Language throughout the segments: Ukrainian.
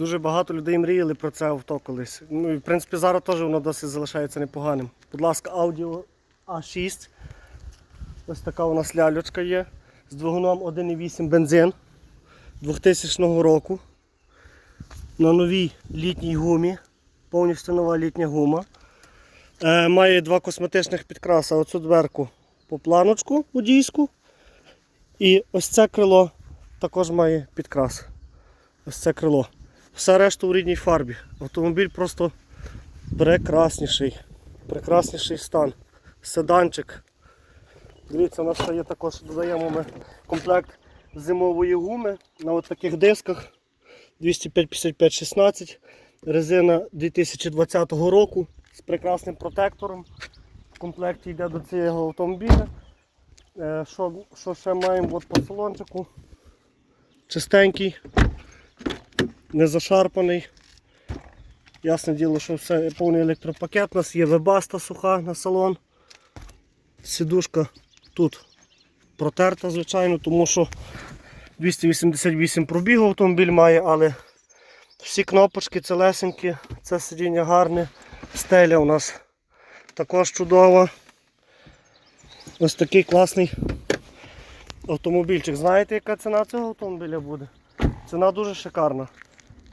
Дуже багато людей мріяли про це авто колись. Ну і в принципі зараз теж воно досить залишається непоганим. Будь ласка, Audi A6. Ось така у нас лялючка є. З двигуном 1,8 бензин 2000 року. На новій літній гумі. Повністю нова літня гума. Е, має два косметичних підкраса. Оцю дверку по планочку водійську. І ось це крило також має підкрас. Ось це крило. Все решта у рідній фарбі. Автомобіль просто прекрасніший. Прекрасніший стан. Седанчик. Дивіться, у нас ще є також, додаємо ми комплект зимової гуми на таких дисках 205-55-16. Резина 2020 року з прекрасним протектором. В комплекті йде до цього автомобіля. Е, Що, що ще маємо от по салончику? Чистенький, не зашарпаний. Ясне діло, що все повний електропакет. У нас є вебаста суха на салон. Сідушка тут протерта, звичайно, тому що 288 пробігу автомобіль має, але всі кнопочки целесенькі, це сидіння гарне, стеля у нас також чудова. Ось такий класний автомобільчик. Знаєте, яка ціна цього автомобіля буде? Ціна дуже шикарна.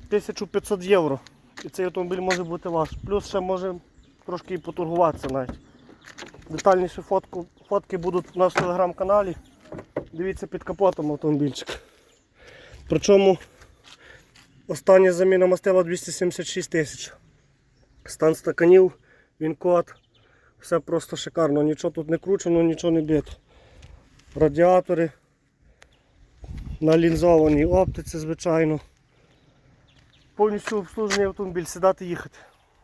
1500 євро. І цей автомобіль може бути ваш. Плюс ще може трошки і поторгуватися навіть. Детальніші фотку, фотки будуть в телеграм-каналі. Дивіться під капотом автомобільчик. Причому остання заміна мастила 276 тисяч. Стан стаканів, він код. Все просто шикарно, нічого тут не кручено, нічого не бито. Радіатори на лінзованій оптиці, звичайно. Повністю обслужений автомобіль, сідати їхати.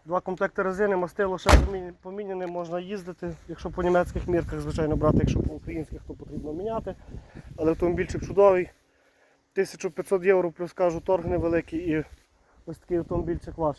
Два комплекти резини, мастило ще поміня- поміняне, можна їздити. Якщо по німецьких мірках, звичайно, брати, якщо по українських, то потрібно міняти. Але автомобільчик чудовий. 1500 євро плюс кажу, торг невеликий і ось такий автомобільчик ваш.